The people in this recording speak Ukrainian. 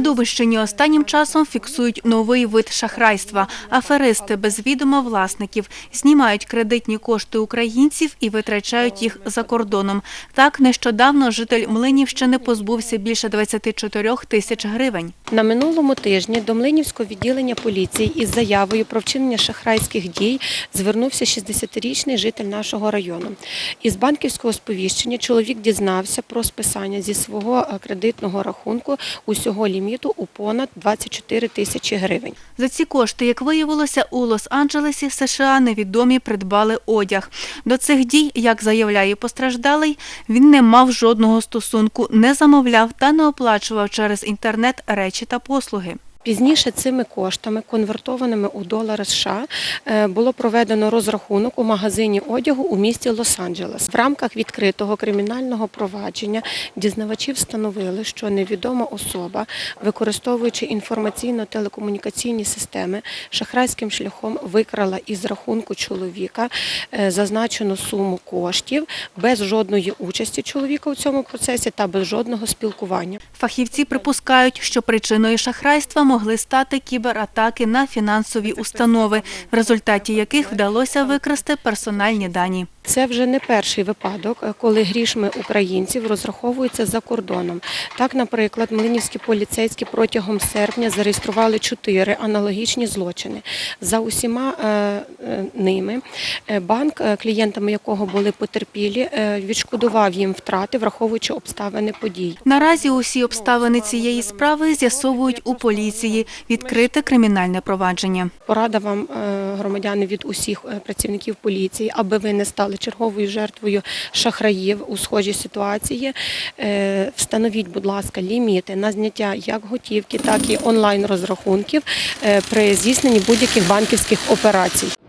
На останнім часом фіксують новий вид шахрайства. Аферисти без відома власників знімають кредитні кошти українців і витрачають їх за кордоном. Так, нещодавно житель Млинівщини позбувся більше 24 тисяч гривень. На минулому тижні до Млинівського відділення поліції із заявою про вчинення шахрайських дій звернувся 60-річний житель нашого району. Із банківського сповіщення чоловік дізнався про списання зі свого е, кредитного рахунку усього ліміту у понад 24 тисячі гривень. За ці кошти, як виявилося, у Лос-Анджелесі, США невідомі придбали одяг. До цих дій, як заявляє постраждалий, він не мав жодного стосунку, не замовляв та не оплачував через інтернет речі та послуги. Пізніше цими коштами, конвертованими у долари США, е, було проведено розрахунок у магазині одягу у місті Лос-Анджелес. В рамках відкритого кримінального провадження дізнавачі встановили, що невідома особа, використовуючи інформаційно-телекомунікаційні системи, шахрайським шляхом викрала із рахунку чоловіка е, зазначену суму коштів без жодної участі чоловіка у цьому процесі та без жодного спілкування. Фахівці припускають, що причиною шахрайства могли стати кібератаки на фінансові установи, в результаті яких вдалося викрасти персональні дані. Це вже не перший випадок, е, коли грішми українців розраховуються за кордоном. Так, наприклад, млинівські поліцейські протягом серпня зареєстрували чотири аналогічні злочини. За усіма е, е, ними банк, клієнтами якого були потерпілі, відшкодував їм втрати, враховуючи обставини подій. Наразі усі обставини цієї справи з'ясовують у поліції. Відкрите кримінальне провадження. Порада вам, громадяни, від усіх е, працівників поліції, аби ви не стали черговою жертвою шахраїв у схожій ситуації. Е, Встановіть, будь ласка, ліміти на зняття як готівки, так і онлайн розрахунків е, при здійсненні будь-яких банківських операцій.